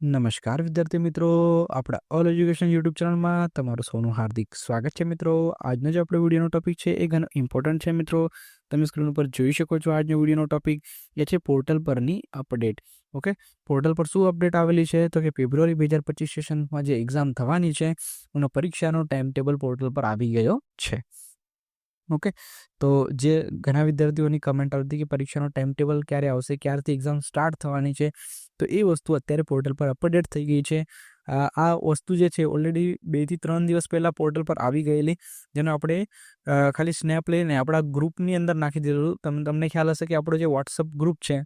નમસ્કાર, વિદ્યાર્થી મિત્રો. આપણા ઓલ એજ્યુકેશન યુટ્યુબ ચેનલમાં તમારું સૌનું હાર્દિક સ્વાગત છે મિત્રો. આજનો જે આપણો વિડીયોનો ટોપિક છે એ ઘણો ઇમ્પોર્ટન્ટ છે મિત્રો. તમે સ્ક્રીન ઉપર જોઈ શકો છો આજનો વિડીયોનો ટોપિક એ છે પોર્ટલ પરની અપડેટ ઓકે પોર્ટલ પર શું અપડેટ આવેલી છે? તો કે ફેબ્રુઆરી બે હજાર પચીસ સેશનમાં જે એક્ઝામ થવાની છે, એનો પરીક્ષાનો ટાઈમ ટેબલ પોર્ટલ પર આવી ગયો છે. ઓકે તો જે ઘણા વિદ્યાર્થીઓની કમેન્ટ આવતી કે પરીક્ષાનો ટાઈમ ટેબલ ક્યારે આવશે, ક્યારથી એક્ઝામ સ્ટાર્ટ થવાની છે તો એ વસ્તુ અત્યારે પોર્ટલ પર અપડેટ થઈ ગઈ છે. આ વસ્તુ જે છે ઓલરેડી બેથી ત્રણ દિવસ પહેલાં પોર્ટલ પર આવી ગયેલી, જેનો આપણે ખાલી સ્નેપ લઈને આપણા ગ્રુપની અંદર નાખી દીધેલું. તમને તમને ખ્યાલ હશે કે આપણો જે વોટ્સઅપ ગ્રુપ છે,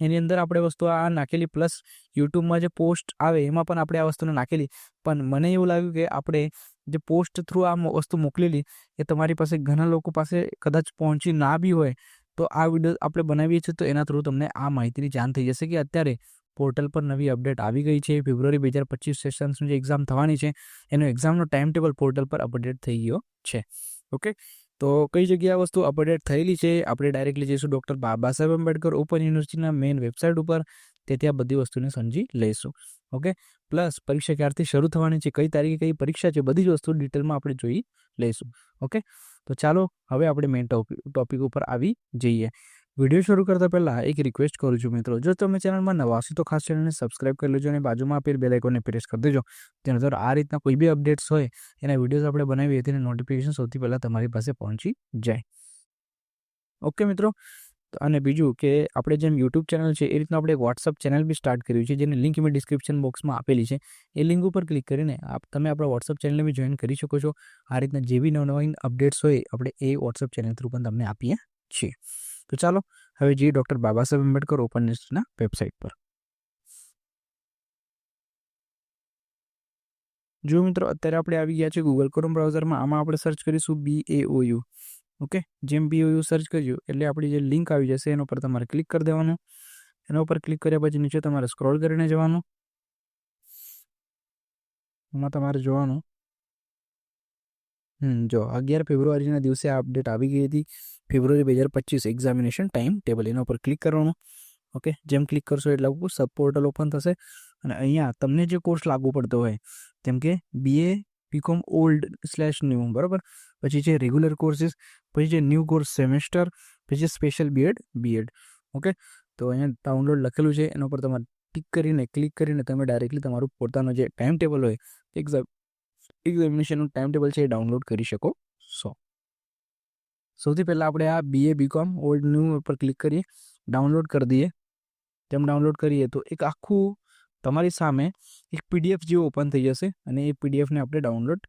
એની અંદર આપણે વસ્તુ આ નાખેલી પ્લસ યુટ્યુબમાં જે પોસ્ટ આવે એમાં પણ આપણે આ વસ્તુને નાખેલી. પણ મને એવું લાગ્યું કે આપણે જે પોસ્ટ થ્રુ આ વસ્તુ મોકલેલી, એ તમારી પાસે ઘણા લોકો પાસે કદાચ પહોંચી ના બી હોય તો આ વીડિયો આપણે બનાવીએ છીએ તો એના થ્રુ તમને આ માહિતીની જાણ થઈ જશે કે અત્યારે પોર્ટલ પર નવી અપડેટ આવી ગઈ છે. ફેબ્રુઆરી બે હજાર પચીસ સેશન્સની જે એક્ઝામ થવાની છે, એનો એક્ઝામનો ટાઈમ ટેબલ પોર્ટલ પર અપડેટ થઈ ગયો છે. ઓકે તો કઈ જગ્યાએ વસ્તુ અપડેટ થયેલી છે? આપણે ડાયરેક્ટલી જઈશું ડૉક્ટર બાબા સાહેબ આંબેડકર ઓપન યુનિવર્સિટીના મેઇન વેબસાઇટ ઉપર. તેથી આ બધી વસ્તુને સમજી લઈશું. ઓકે પ્લસ પરીક્ષા ક્યારથી શરૂ થવાની છે, કઈ તારીખે કઈ પરીક્ષા છે, બધી જ વસ્તુ ડિટેલમાં આપણે જોઈ લઈશું. ઓકે તો ચાલો હવે આપણે મેઇન ટોપિક ઉપર આવી જઈએ. વીડિયો શરૂ કરતા પહેલાં એક રિક્વેસ્ટ કરું છું મિત્રો. જો તમે ચેનલમાં નવા છો તો ખાસ ચેનલને સબસ્ક્રાઇબ કરી લેજો અને બાજુમાં આપેલ બેલ આઇકોનને પ્રેસ કરી દેજો. તેના દ્વારા આ રીતના કોઈ બી અપડેટ્સ હોય, એના વિડીયોઝ આપણે બનાવીએ, તેની નોટિફિકેશન સૌથી પહેલાં તમારી પાસે પહોંચી જાય. ઓકે મિત્રો અને બીજું કે આપણે જેમ યુટ્યુબ ચેનલ છે, એ રીતનું આપણે એક વોટ્સઅપ ચેનલ બી સ્ટાર્ટ કર્યું છે, જેની લિંક મેં ડિસ્ક્રિપ્શન બોક્સમાં આપેલી છે. એ લિંક ઉપર ક્લિક કરીને આપ, તમે આપણા વોટ્સઅપ ચેનલને બી જોઈન કરી શકો છો. આ રીતના જે બી નવનવીન અપડેટ્સ હોય, આપણે એ વોટ્સઅપ ચેનલ થ્રુ પણ તમને આપીએ છીએ. તો ચાલો, હવે જઈએ doctor Baba Saheb Ambedkar open website પર. જો મિત્રો, અત્યારે આપણે આવી ગયા છે ગૂગલ ક્રોમ બ્રાઉઝરમાં આમાં આપણે સર્ચ કરીશું બી એ યુ ઓકે? જેમ બી યુ સર્ચ કર્યું એટલે આપણી જે લિંક આવી જશે, એના ઉપર તમારે ક્લિક કરી દેવાનું. એના ઉપર ક્લિક કર્યા પછી નીચે તમારે સ્ક્રોલ કરીને જવાનું. એમાં તમારે જોવાનું. હમ, જો, અગિયાર ફેબ્રુઆરીના દિવસે આ અપડેટ આવી ગઈ હતી. ફેબ્રુઆરી બે હજાર પચીસ એક્ઝામિનેશન ટાઈમ ટેબલ એના ઉપર ક્લિક કરવાનું. ઓકે? જેમ ક્લિક કરશો એટલે સબ પોર્ટલ ઓપન થશે. અને અહીંયા તમને જે કોર્સ લાગુ પડતો હોય, જેમ કે BA BCom old slash new બરાબર? પછી છે રેગ્યુલર કોર્સીસ પછી છે ન્યૂ કોર્સ સેમેસ્ટર પછી સ્પેશિયલ બીએડ બીએડ ઓકે તો અહીંયા ડાઉનલોડ લખેલું છે, એના પર તમારે ટિક કરીને ક્લિક કરીને તમે ડાયરેક્ટલી તમારું પોતાનો જે ટાઈમ ટેબલ હોય એક્ઝામ એક્ઝામિનેશનનું ટાઈમ ટેબલ છે એ ડાઉનલોડ કરી શકો સો સૌથી પહેલાં આપણે આ બીએ બીકોમ ઓલ્ડ ન્યૂ ઉપર ક્લિક કરીએ ડાઉનલોડ કરી દઈએ. તેમ ડાઉનલોડ કરીએ તો એક આખું તમારી સામે એક પીડીએફ જેવું ઓપન થઈ જશે અને એ પીડીએફને આપણે ડાઉનલોડ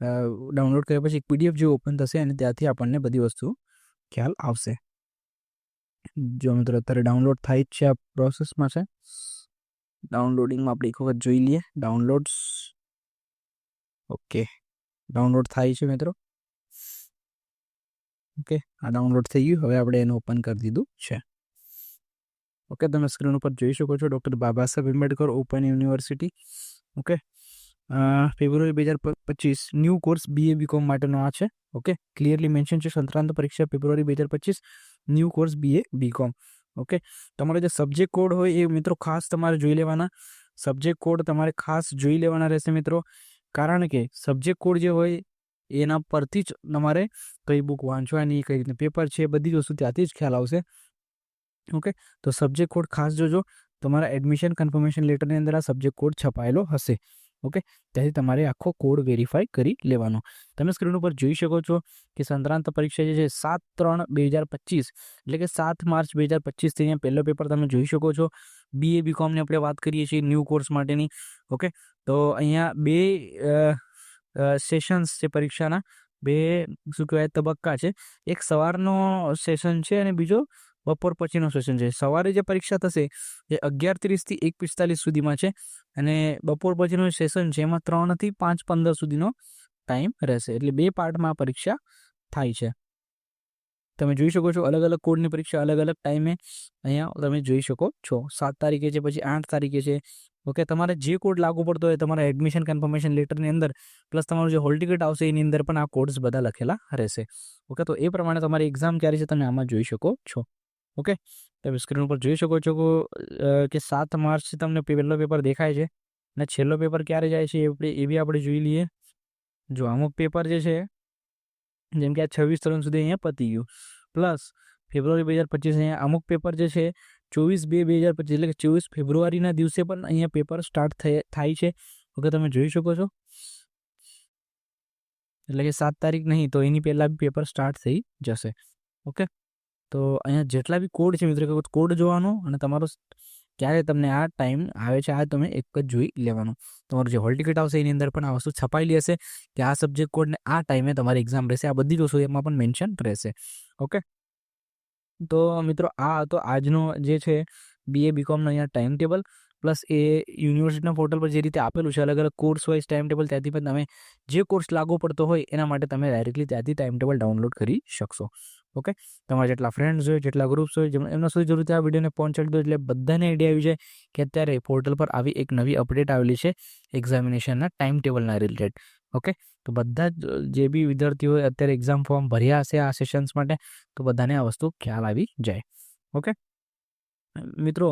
ડાઉનલોડ કર્યા પછી એક પીડીએફ જેવું ઓપન થશે અને ત્યાંથી આપણને બધી વસ્તુ ખ્યાલ આવશે. જો મિત્રો અત્યારે ડાઉનલોડ થાય જ છે આ પ્રોસેસમાં છે. ડાઉનલોડિંગમાં આપણે એક વખત જોઈ લઈએ. ડાઉનલોડ્સ ઓકે ડાઉનલોડ થાય છે મિત્રો. ઓકે આ ડાઉનલોડ થઈ ગયું. હવે આપણે એને ઓપન કરી દીધું છે. ઓકે તમે સ્ક્રીન ઉપર જોઈ શકો છો. Doctor Baba Saheb Ambedkar open university okay ફેબ્રુઆરી બે હજાર પચીસ ન્યૂ કોર્સ બીએ બીકોમ માટેનો આ છે. ઓકે ક્લિયરલી મેન્શન છે, સંતરાંત પરીક્ષા ફેબ્રુઆરી બે હજાર પચીસ new course BA BCom okay તમારો જે સબ્જેક્ટ કોડ હોય એ મિત્રો ખાસ તમારે જોઈ લેવાના. સબ્જેક્ટ કોડ તમારે ખાસ જોઈ લેવાના રહેશે મિત્રો. કારણ કે સબ્જેક્ટ કોડ જે હોય એના પરથી જ તમારે કઈ બુક વાંચવાની, કઈ રીતે પેપર છે, બધી જ વસ્તુ ત્યાંથી જ ખ્યાલ આવશે. ઓકે? તો સબ્જેક્ટ કોડ ખાસ જોજો. તમારા એડમિશન કન્ફર્મેશન લેટરની અંદર આ સબ્જેક્ટ કોડ છપાયેલો હશે. ઓકે? ત્યાંથી તમારે આખો કોડ વેરીફાઈ કરી લેવાનો. તમે સ્ક્રીન ઉપર જોઈ શકો છો કે સંક્રાંત પરીક્ષા જે છે સાત ત્રણ બે હજાર પચીસ, એટલે કે સાત માર્ચ બે હજાર પચીસથી અહીંયા પહેલો પેપર તમે જોઈ શકો છો. બીએ બીકોમની આપણે વાત કરીએ છીએ ન્યૂ કોર્સ માટેની. ઓકે? તો અહીંયા બે સેશન્સ છે પરીક્ષાના. બે શું કહેવાય? તબક્કા છે. એક સવારનો સેશન છે અને બીજો બપોર પછીનો સેશન છે. સવારે જે પરીક્ષા થશે, એ અગિયાર ત્રીસથી એક પિસ્તાલીસ સુધીમાં છે અને બપોર પછીનું સેશન છે, એમાં ત્રણથી પાંચ પંદર સુધીનો ટાઈમ રહેશે. એટલે બે પાર્ટમાં પરીક્ષા થાય છે. તમે જોઈ શકો છો અલગ અલગ કોડની પરીક્ષા અલગ અલગ ટાઈમે અહીંયા તમે જોઈ શકો છો. સાત તારીખે છે, પછી આઠ તારીખે છે. ઓકે, તમારે જે કોડ લાગુ પડતો હોય, તમારા એડમિશન કન્ફર્મેશન લેટરની અંદર પ્લસ તમારું જે હોલ ટિકિટ આવશે, એની અંદર પણ આ કોડ્સ બધા લખેલા રહેશે. ઓકે, તો એ પ્રમાણે તમારી એક્ઝામ ક્યારે છે, તમે આમાં જોઈ શકો છો. ઓકે? તમે સ્ક્રીન ઉપર જોઈ શકો છો કે, સાત માર્ચથી તમને પહેલો પેપર દેખાય છે અને છેલ્લો પેપર ક્યારે જાય છે એ બી આપણે જોઈ લઈએ. જો અમુક પેપર જે છે જેમ કે આ છવ્વીસ ત્રણ સુધી અહીંયા પતી ગયું. પ્લસ ફેબ્રુઆરી બે હજાર પચીસ અહીંયા અમુક પેપર જે છે ચોવીસ બે બે હજાર પચીસ એટલે કે ચોવીસ ફેબ્રુઆરીના દિવસે પણ અહીંયા પેપર સ્ટાર્ટ થાય છે. ઓકે તમે જોઈ શકો છો. એટલે કે સાત તારીખ નહીં તો એની પહેલાં બી પેપર સ્ટાર્ટ થઈ જશે. ઓકે? તો અહીંયા જેટલા બી કોડ છે મિત્રો કોડ જોવાનો અને તમારો ક્યારે તમને આ ટાઈમ આવે છે, આ તમે એક જ જોઈ લેવાનું. તમારું જે હોલ ટિકિટ આવશે એની અંદર પણ આ વસ્તુ છપાયેલી હશે કે આ સબ્જેક્ટ કોડને આ ટાઈમે તમારી એક્ઝામ રહેશે. આ બધી વસ્તુ એમાં પણ મેન્શન રહેશે. ઓકે તો મિત્રો આ હતો આજનો જે છે બીએ બીકોમનો અહીંયા ટાઈમ ટેબલ પ્લસ એ યુનિવર્સિટીના પોર્ટલ પર જે રીતે આપેલું છે અલગ અલગ કોર્સ વાઇઝ ટાઈમ ટેબલ ત્યાંથી પણ તમે જે કોર્સ લાગુ પડતો હોય એના માટે તમે ડાયરેક્ટલી ત્યાંથી ટાઈમ ટેબલ ડાઉનલોડ કરી શકશો. ઓકે? તમારા જેટલા ફ્રેન્ડ્સ હોય, જેટલા ગ્રુપ્સ હોય એમના સુધી જરૂરથી આ વિડીયોને પહોંચાડી દો એટલે બધાને આઈડિયા આવી જાય કે અત્યારે પોર્ટલ પર આવી એક નવી અપડેટ આવેલી છે એક્ઝામિનેશનના ટાઈમ ટેબલના રિલેટેડ ઓકે? તો બધા જ, જે બી વિદ્યાર્થીઓએ અત્યારે એક્ઝામ ફોર્મ ભર્યા હશે આ સેશન્સ માટે, તો બધાને આ વસ્તુ ખ્યાલ આવી જાય. ઓકે? મિત્રો,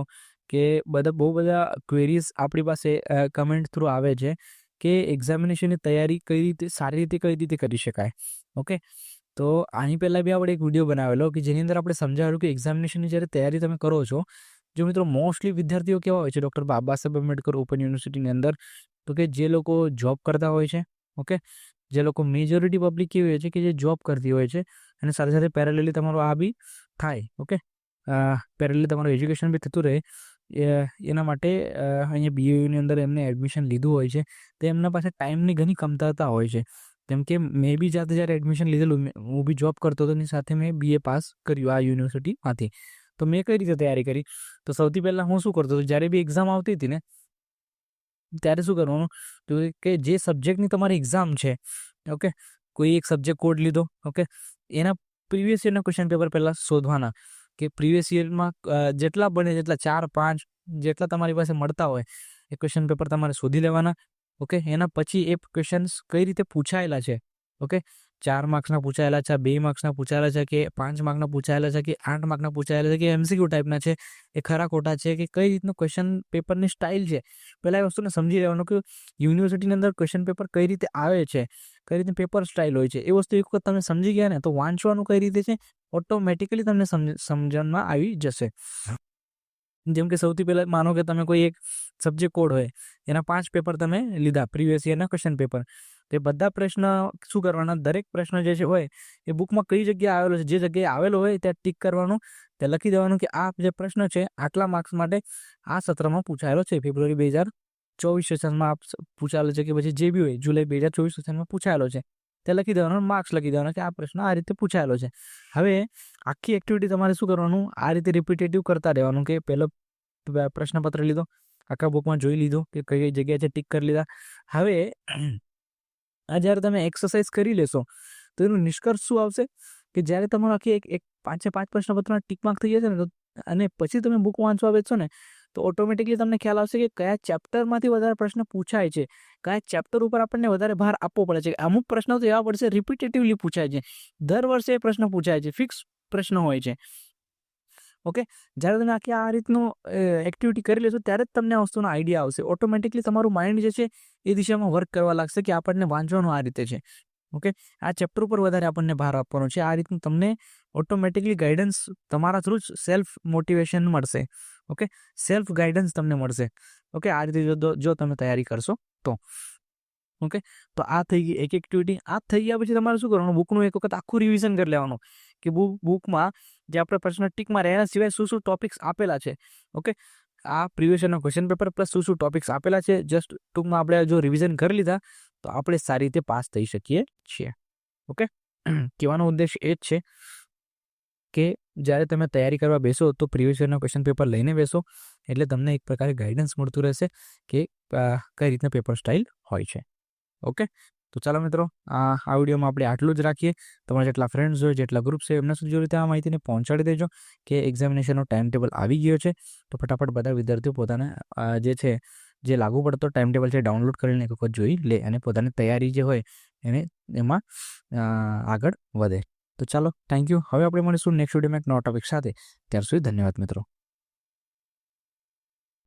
કે બધા, બહુ બધા ક્વેરીઝ આપણી પાસે કમેન્ટ થ્રુ આવે છે કે એક્ઝામિનેશનની તૈયારી કઈ રીતે, સારી રીતે કઈ રીતે કરી શકાય? ઓકે? તો આની પહેલાં બી આપણે એક વીડિયો બનાવેલો કે જેની અંદર આપણે સમજાવેલું કે એક્ઝામિનેશનની જ્યારે તૈયારી તમે કરો છો, જો મિત્રો મોસ્ટલી વિદ્યાર્થીઓ કેવા હોય છે? ડૉક્ટર બાબા સાહેબ આંબેડકર ઓપન યુનિવર્સિટીની અંદર, તો કે જે લોકો જોબ કરતા હોય છે ઓકે જે લોકો મેજોરિટી પબ્લિક કેવી હોય છે કે જે જોબ કરતી હોય છે, અને સાથે સાથે પેરેલલી તમારું આ બી થાય ઓકે પેરેલલી તમારું એજ્યુકેશન બી થતું રહે એના માટે અહીંયા બીએયુની અંદર એમને એડમિશન લીધું હોય છે, તો એમના પાસે ટાઈમની ઘણી કમતરતા હોય છે. જેમ કે મેં બી જાતે જ્યારે એડમિશન લીધેલું હું બી જોબ કરતો હતો એની સાથે મેં બીએ પાસ કર્યું આ યુનિવર્સિટીમાંથી તો મેં કઈ રીતે તૈયારી કરી? તો સૌથી પહેલાં હું શું કરતો હતો? જ્યારે બી એક્ઝામ આવતી હતી ને, ત્યારે શું કરવાનું? તો કે જે સબ્જેક્ટની તમારી એક્ઝામ છે ઓકે કોઈ એક સબ્જેક્ટ કોડ લીધો ઓકે એના પ્રીવિયસ યરના ક્વેશ્ચન પેપર પહેલાં શોધવાના કે પ્રીવિયસ યરમાં જેટલા બને, જેટલા ચાર, પાંચ જેટલા તમારી પાસે મળતા હોય, એ ક્વેશ્ચન પેપર તમારે શોધી લેવાના. ઓકે? એના પછી એ ક્વેશ્ચન્સ કઈ રીતે પૂછાયેલા છે? ઓકે? ચાર માર્ક્સના પૂછાયેલા છે, બે માર્ક્સના પૂછાયેલા છે કે પાંચ માર્કના પૂછાયેલા છે કે આઠ માર્કના પૂછાયેલા છે કે એમસીક્યુ ટાઈપના છે? એ ખરા ખોટા છે કે કઈ રીતનું ક્વેશ્ચન પેપરની સ્ટાઇલ છે? પહેલાં એ વસ્તુને સમજી લેવાનું કે યુનિવર્સિટીની અંદર ક્વેશ્ચન પેપર કઈ રીતે આવે છે? કઈ રીતે પેપર સ્ટાઇલ હોય છે? એ વસ્તુ એક વખત તમે સમજી ગયા ને તો વાંચવાનું કઈ રીતે છે? ઓટોમેટિકલી તમને સમજણમાં આવી જશે. જેમ કે સૌથી પહેલાં માનો કે તમે કોઈ એક સબ્જેક્ટ કોડ હોય, એના પાંચ પેપર તમે લીધા પ્રીવિયસ યરના ક્વેશ્ચન પેપર એ બધા પ્રશ્ન શું કરવાના? દરેક પ્રશ્ન જે છે હોય, એ બુકમાં કઈ જગ્યાએ આવેલો છે? જે જગ્યાએ આવેલો હોય, ત્યાં ટીક કરવાનું, ત્યાં લખી દેવાનું કે આ જે પ્રશ્ન છે, આટલા માર્ક્સ માટે આ સત્રમાં પૂછાયેલો છે. ફેબ્રુઆરી બે હજાર ચોવીસ સેશનમાં પૂછાયેલો છે કે પછી જે બી હોય, જુલાઈ બે હજાર ચોવીસ સેશનમાં પૂછાયેલો છે. તે લખી દેવાનો માર્ક્સ લખી દેવાનો કે આ પ્રશ્ન આ રીતે પૂછાયેલો છે. હવે આખી એક્ટિવિટી તમારે શું કરવાનું? આ રીતે રિપીટેટિવ કરતા રહેવાનું કે પહેલો પ્રશ્નપત્ર લીધો, આખા બુકમાં જોઈ લીધો કે કઈ કઈ જગ્યાએ છે, ટીક કરી લીધા. હવે આ જ્યારે તમે એક્સરસાઇઝ કરી લેશો, તો એનું નિષ્કર્ષ શું આવશે? કે જ્યારે તમારો આખી એક એક પાંચે પાંચ પ્રશ્નપત્રના ટીક માર્ક થઈ જશે ને, તો અને પછી તમે બુક વાંચવા બેસો ને તો ઓટોમેટિકલી તમને ખ્યાલ આવશે કે કયા ચેપ્ટરમાંથી વધારે પ્રશ્ન પૂછાય છે. કયા ચેપ્ટર ઉપર આપણને વધારે ભાર આપવો પડે છે. અમુક પ્રશ્નો તો એવા પડશે રિપીટેટિવલી પૂછાય છે. દર વર્ષે એ પ્રશ્ન પૂછાય છે. ફિક્સ પ્રશ્ન હોય છે. ઓકે? જ્યારે તમે આખી આ રીતનું એક્ટિવિટી કરી લેશો ત્યારે જ તમને આ વસ્તુનો આઈડિયા આવશે. ઓટોમેટિકલી તમારું માઇન્ડ જે છે એ દિશામાં વર્ક કરવા લાગશે કે આપણને વાંચવાનું આ રીતે છે. ઓકે? આ ચેપ્ટર ઉપર વધારે આપણને ભાર આપવાનો છે. આ રીતનું તમને ઓટોમેટિકલી ગાઈડન્સ તમારા થ્રુ જ સેલ્ફ મોટિવેશન મળશે. ઓકે? સેલ્ફ ગાઈડન્સ તમને મળશે. ઓકે? આ રીતે જો તમે તૈયારી કરશો તો. ઓકે? તો આ થઈ ગઈ એક એક્ટિવિટી. આ થઈ ગયા પછી તમારે શું કરવાનું? બુકનું એક વખત આખું રિવિઝન કરી લેવાનું. કે બુક બુકમાં જે આપણે પ્રશ્ન ટીકમાં રહ્યા સિવાય શું શું ટોપિક્સ આપેલા છે. ઓકે? આ પ્રિવિયસ ક્વેશ્ચન પેપર પ્લસ શું શું ટોપિક્સ આપેલા છે. જસ્ટ ટૂંકમાં આપણે જો રિવિઝન કરી લીધા તો આપણે સારી રીતે પાસ થઈ શકીએ છીએ. ઓકે? કહેવાનો ઉદ્દેશ એ જ છે કે જ્યારે તમે તૈયારી કરવા બેસો તો પ્રિવિયસ ક્વેશ્ચન પેપર લઈને બેસો, એટલે તમને એક પ્રકારે ગાઈડન્સ મળતું રહેશે કે કઈ રીતના પેપર સ્ટાઇલ હોય છે. ઓકે? તો ચાલો મિત્રો, આ આ વિડીયોમાં આપણે આટલું જ રાખીએ. તમારા જેટલા ફ્રેન્ડ્સ હોય, જેટલા ગ્રુપ છે એમના સુધી રીતે આ માહિતીને પહોંચાડી દેજો કે એક્ઝામિનેશનનો ટાઈમ ટેબલ આવી ગયો છે, તો ફટાફટ બધા વિદ્યાર્થીઓ પોતાના જે છે, જે લાગુ પડતો ટાઈમ ટેબલ છે ડાઉનલોડ કરીને એક વખત જોઈ લે અને પોતાની તૈયારી જે હોય એને, એમાં આગળ વધે. તો ચાલો થેન્ક યુ હવે આપણે મળીશું નેક્સ્ટ વિડીયોમાં એક નવા ટોપિક સાથે. ત્યાર સુધી ધન્યવાદ મિત્રો.